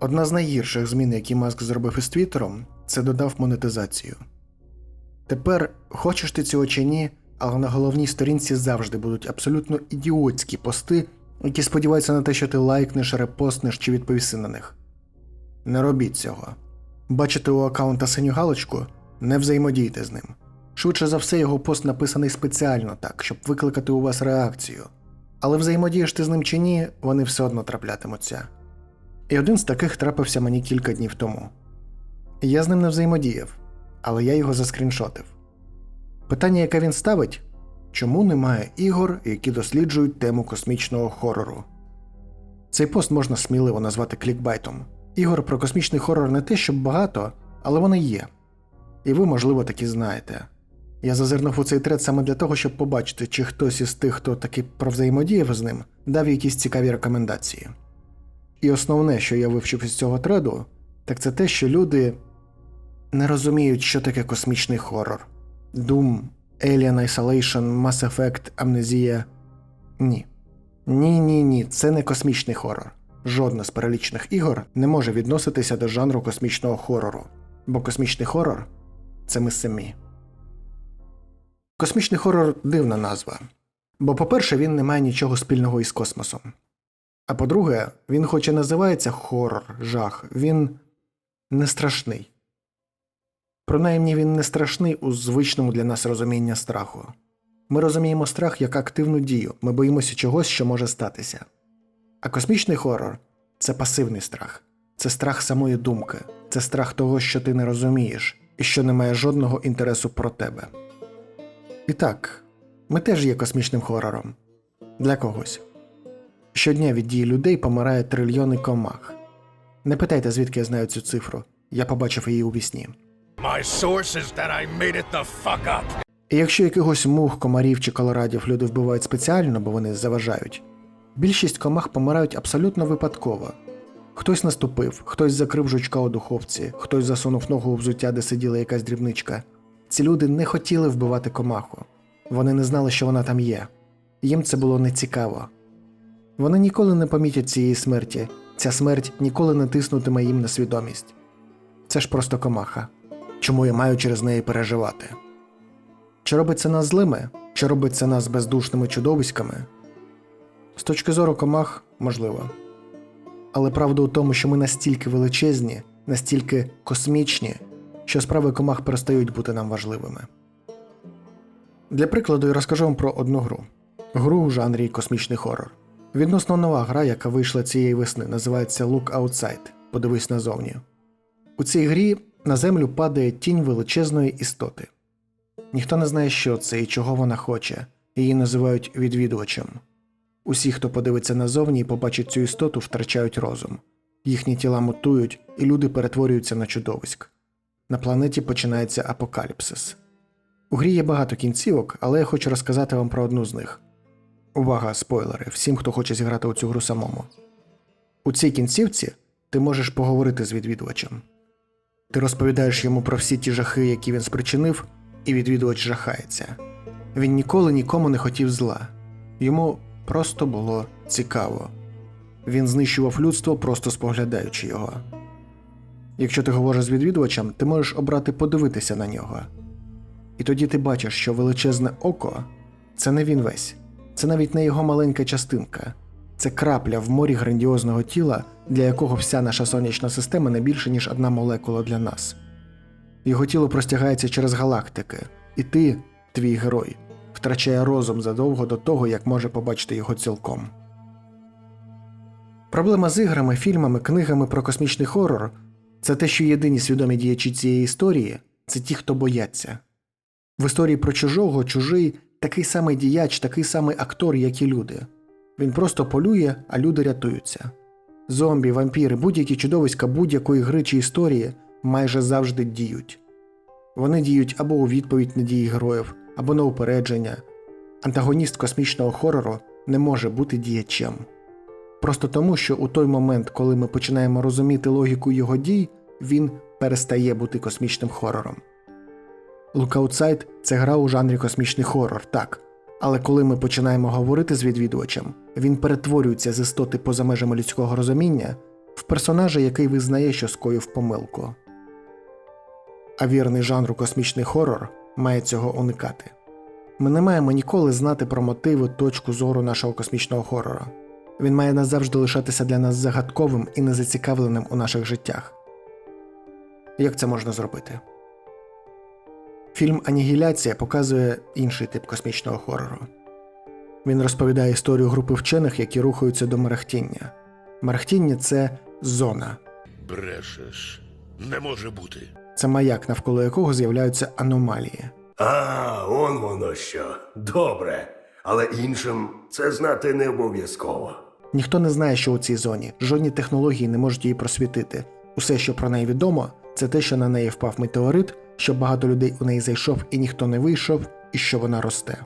Одна з найгірших змін, які Маск зробив із Твіттером, це додав монетизацію. Тепер, хочеш ти цього чи ні, але на головній сторінці завжди будуть абсолютно ідіотські пости, які сподіваються на те, що ти лайкнеш, репостнеш чи відповіси на них. Не робіть цього. Бачите у аккаунта синю галочку, не взаємодійте з ним. Швидше за все, його пост написаний спеціально так, щоб викликати у вас реакцію. Але взаємодієш ти з ним чи ні, вони все одно траплятимуться. І один з таких трапився мені кілька днів тому. Я з ним не взаємодіяв, але я його заскріншотив. Питання, яке він ставить чому немає ігор, які досліджують тему космічного хорору? Цей пост можна сміливо назвати клікбайтом. Ігор про космічний хорор не те, щоб багато, але вони є. І ви, можливо, такі знаєте. Я зазирнув у цей тред саме для того, щоб побачити, чи хтось із тих, хто таки провзаємодіяв з ним, дав якісь цікаві рекомендації. І основне, що я вивчив із цього треду, так це те, що люди не розуміють, що таке космічний хорор. Doom, Alien Isolation, Mass Effect, Амнезія. Ні. Ні, ні, ні, це не космічний хорор. Жодна з перелічених ігор не може відноситися до жанру космічного хорору, бо космічний хорор це ми самі. Космічний хорор дивна назва. Бо, по-перше, він не має нічого спільного із космосом. А по-друге, він хоч і називається хорор, жах, він не страшний. Принаймні він не страшний у звичному для нас розуміння страху. Ми розуміємо страх як активну дію, ми боїмося чогось, що може статися. А космічний хорор це пасивний страх, це страх самої думки, це страх того, що ти не розумієш і що не має жодного інтересу про тебе. І так, ми теж є космічним хорором для когось. Щодня від дії людей помирає трильйони комах. Не питайте, звідки я знаю цю цифру. Я побачив її у вісні. My source is that I made it the fuck up. І якщо якихось мух, комарів чи колорадів люди вбивають спеціально, бо вони заважають, більшість комах помирають абсолютно випадково. Хтось наступив, хтось закрив жучка у духовці, хтось засунув ногу у взуття, де сиділа якась дрібничка. Ці люди не хотіли вбивати комаху. Вони не знали, що вона там є. Їм це було нецікаво. Вони ніколи не помітять цієї смерті, ця смерть ніколи не тиснутиме їм на свідомість. Це ж просто комаха. Чому я маю через неї переживати? Чи робить це нас злими, чи робить це нас бездушними чудовиськами? З точки зору комах, можливо. Але правда у тому, що ми настільки величезні, настільки космічні, що справи комах перестають бути нам важливими. Для прикладу я розкажу вам про одну гру гру у жанрі космічний хорор. Відносно нова гра, яка вийшла цієї весни, називається Look Outside. Подивись назовні. У цій грі на землю падає тінь величезної істоти. Ніхто не знає, що це і чого вона хоче, її називають відвідувачем. Усі, хто подивиться назовні і побачить цю істоту, втрачають розум. Їхні тіла мутують, і люди перетворюються на чудовиськ. На планеті починається апокаліпсис. У грі є багато кінцівок, але я хочу розказати вам про одну з них. Увага, спойлери, всім, хто хоче зіграти у цю гру самому. У цій кінцівці ти можеш поговорити з відвідувачем. Ти розповідаєш йому про всі ті жахи, які він спричинив, і відвідувач жахається. Він ніколи нікому не хотів зла. Йому просто було цікаво. Він знищував людство, просто споглядаючи його. Якщо ти говориш з відвідувачем, ти можеш обрати подивитися на нього. І тоді ти бачиш, що величезне око це не він весь, це навіть не його маленька частинка, це крапля в морі грандіозного тіла, для якого вся наша сонячна система не більше, ніж одна молекула для нас. Його тіло простягається через галактики, і ти, твій герой, втрачає розум задовго до того, як може побачити його цілком. Проблема з іграми, фільмами, книгами про космічний хорор це те, що єдині свідомі діячі цієї історії це ті, хто бояться. В історії про чужого чужий такий самий діяч, такий самий актор, як і люди. Він просто полює, а люди рятуються. Зомбі, вампіри, будь-які чудовиська будь-якої гри чи історії майже завжди діють. Вони діють або у відповідь на дії героїв, або на упередження. Антагоніст космічного хорору не може бути діячем. Просто тому, що у той момент, коли ми починаємо розуміти логіку його дій, він перестає бути космічним хорором. Outside – це гра у жанрі космічний хорор, так. Але коли ми починаємо говорити з відвідувачем, він перетворюється з істоти поза межами людського розуміння в персонажа, який визнає, що скоїв помилку. А вірний жанру космічний хорор має цього уникати. Ми не маємо ніколи знати про мотиви, точку зору нашого космічного хорора. Він має назавжди лишатися для нас загадковим і незацікавленим у наших життях. Як це можна зробити? Фільм Анігіляція показує інший тип космічного хорору. Він розповідає історію групи вчених, які рухаються до мерехтіння. Мерехтіння це зона, Брешеш. Не може бути. це маяк, навколо якого з'являються аномалії. А, он воно що. Добре. Але іншим це знати не обов'язково. Ніхто не знає, що у цій зоні, жодні технології не можуть її просвітити. Усе, що про неї відомо, це те, що на неї впав метеорит, що багато людей у неї зайшов і ніхто не вийшов, і що вона росте.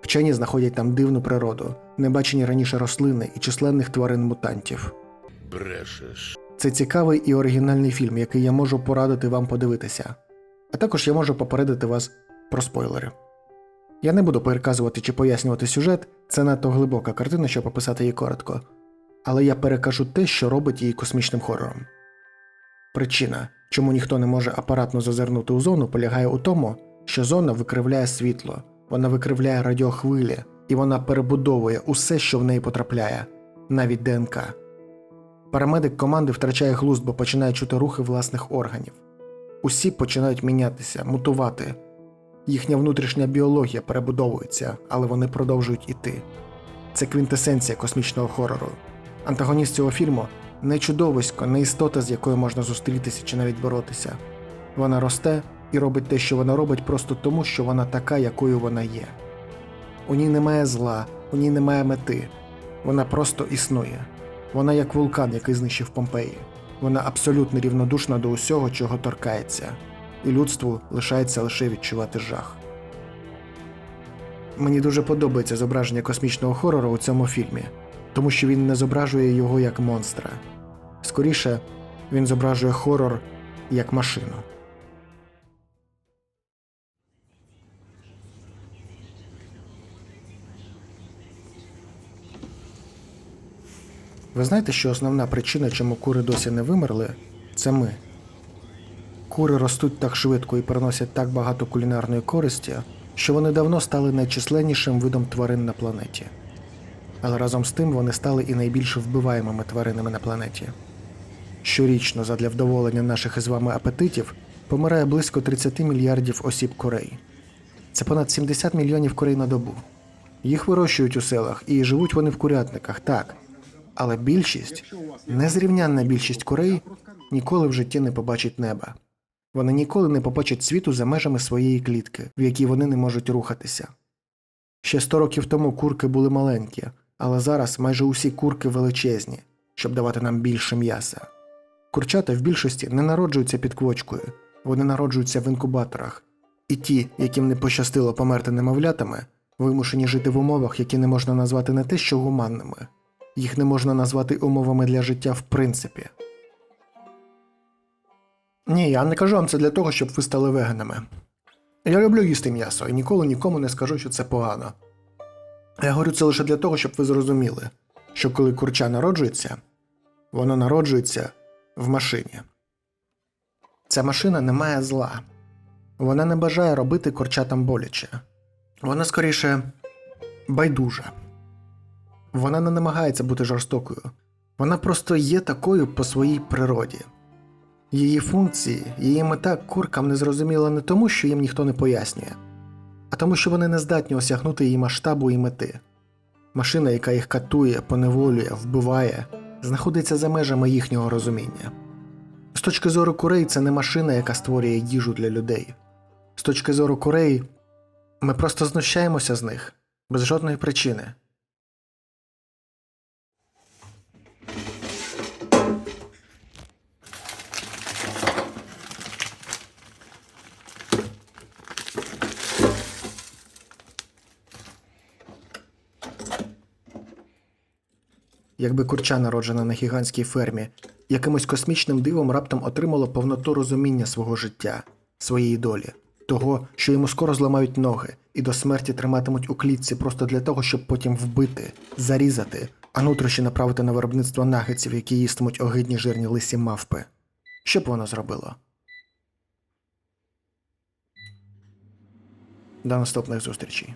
Вчені знаходять там дивну природу, небачені раніше рослини і численних тварин-мутантів. Брешеш. Це цікавий і оригінальний фільм, який я можу порадити вам подивитися. А також я можу попередити вас про спойлери. Я не буду переказувати чи пояснювати сюжет, це надто глибока картина, щоб описати її коротко. Але я перекажу те, що робить її космічним хорором. Причина, чому ніхто не може апаратно зазирнути у зону, полягає у тому, що зона викривляє світло, вона викривляє радіохвилі, і вона перебудовує усе, що в неї потрапляє, навіть ДНК. Парамедик команди втрачає глузд, бо починає чути рухи власних органів. Усі починають мінятися, мутувати. Їхня внутрішня біологія перебудовується, але вони продовжують іти. Це квінтесенція космічного хорору. Антагоніст цього фільму не чудовисько, не істота, з якою можна зустрітися чи навіть боротися. Вона росте і робить те, що вона робить, просто тому, що вона така, якою вона є. У ній немає зла, у ній немає мети. Вона просто існує. Вона як вулкан, який знищив Помпеї. Вона абсолютно рівнодушна до усього, чого торкається, і людству лишається лише відчувати жах. Мені дуже подобається зображення космічного хорору у цьому фільмі, тому що він не зображує його як монстра. Скоріше, він зображує хорор як машину. Ви знаєте, що основна причина, чому кури досі не вимерли, це ми. Кури ростуть так швидко і приносять так багато кулінарної користі, що вони давно стали найчисленнішим видом тварин на планеті. Але разом з тим вони стали і найбільш вбиваємими тваринами на планеті. Щорічно, задля вдоволення наших із вами апетитів, помирає близько 30 мільярдів осіб курей. Це понад 70 мільйонів курей на добу. Їх вирощують у селах і живуть вони в курятниках, так. Але більшість, незрівнянна більшість курей, ніколи в житті не побачить неба. Вони ніколи не побачать світу за межами своєї клітки, в якій вони не можуть рухатися. Ще 100 років тому курки були маленькі, але зараз майже усі курки величезні, щоб давати нам більше м'яса. Курчата в більшості не народжуються під квочкою, вони народжуються в інкубаторах, і ті, яким не пощастило померти немовлятами, вимушені жити в умовах, які не можна назвати не те, що гуманними, їх не можна назвати умовами для життя в принципі. Ні, я не кажу вам це для того, щоб ви стали веганами. Я люблю їсти м'ясо і ніколи нікому не скажу, що це погано. Я говорю це лише для того, щоб ви зрозуміли, що коли курча народжується, воно народжується в машині. Ця машина не має зла. Вона не бажає робити курчатам боляче. Вона скоріше байдужа. Вона не намагається бути жорстокою. Вона просто є такою по своїй природі. Її функції, її мета куркам не зрозуміла не тому, що їм ніхто не пояснює, а тому, що вони не здатні осягнути її масштабу і мети. Машина, яка їх катує, поневолює, вбиває, знаходиться за межами їхнього розуміння. З точки зору курей, це не машина, яка створює їжу для людей. З точки зору курей, ми просто знущаємося з них без жодної причини. Якби курча, народжена на гігантській фермі, якимось космічним дивом раптом отримало повноту розуміння свого життя, своєї долі, того, що йому скоро зламають ноги і до смерті триматимуть у клітці просто для того, щоб потім вбити, зарізати, а нутрощі направити на виробництво нагетсів, які їстимуть огидні жирні лисі мавпи. Що б воно зробило? До наступних зустрічей.